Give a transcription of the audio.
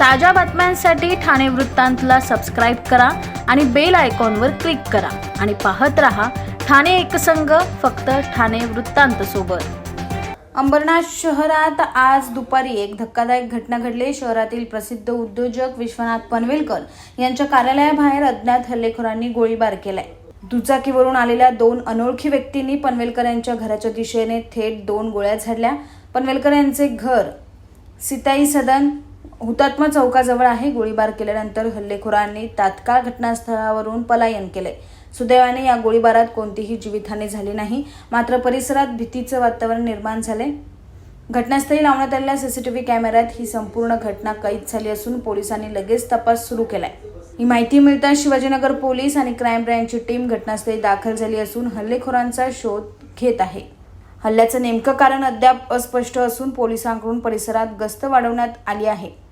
ताज्या बातम्यांसाठी ठाणे वृत्तांतला सबस्क्राईब करा आणि बेल आयकॉनवर क्लिक करा. आणि पाहत रहा ठाणे एकसंघ फक्त ठाणे वृत्तांत सोबत. अंबरनाथ शहरात आज दुपारी एक धक्कादायक घटना घडली. शहरातील प्रसिद्ध उद्योजक विश्वनाथ पनवेलकर यांच्या कार्यालयाबाहेर अज्ञात हल्लेखोरांनी गोळीबार केलाय. दुचाकीवरून आलेल्या दोन अनोळखी व्यक्तींनी पनवेलकर यांच्या घराच्या दिशेने थेट दोन गोळ्या झाडल्या. पनवेलकर यांचे घर सिताई सदन हुतात्मा चौकाजवळ आहे. गोळीबार केल्यानंतर हल्लेखोरांनी तात्काळ घटनास्थळावरून पलायन केले. सुदैवाने या गोळीबारात कोणतीही जीवितहानी झाली नाही. मात्र परिसरात भीतीचं वातावरण निर्माण झाले. घटनास्थळी लावण्यात आलेल्या सीसीटीव्ही कॅमेऱ्यात ही संपूर्ण घटना कैद झाली असून पोलिसांनी लगेच तपास सुरू केलाय. ही माहिती मिळताच शिवाजीनगर पोलीस आणि क्राईम ब्रँचची टीम घटनास्थळी दाखल झाली असून हल्लेखोरांचा शोध घेत आहे. हल्ल्याचं नेमकं कारण अद्याप अस्पष्ट असून पोलिसांकडून परिसरात गस्त वाढवण्यात आली आहे.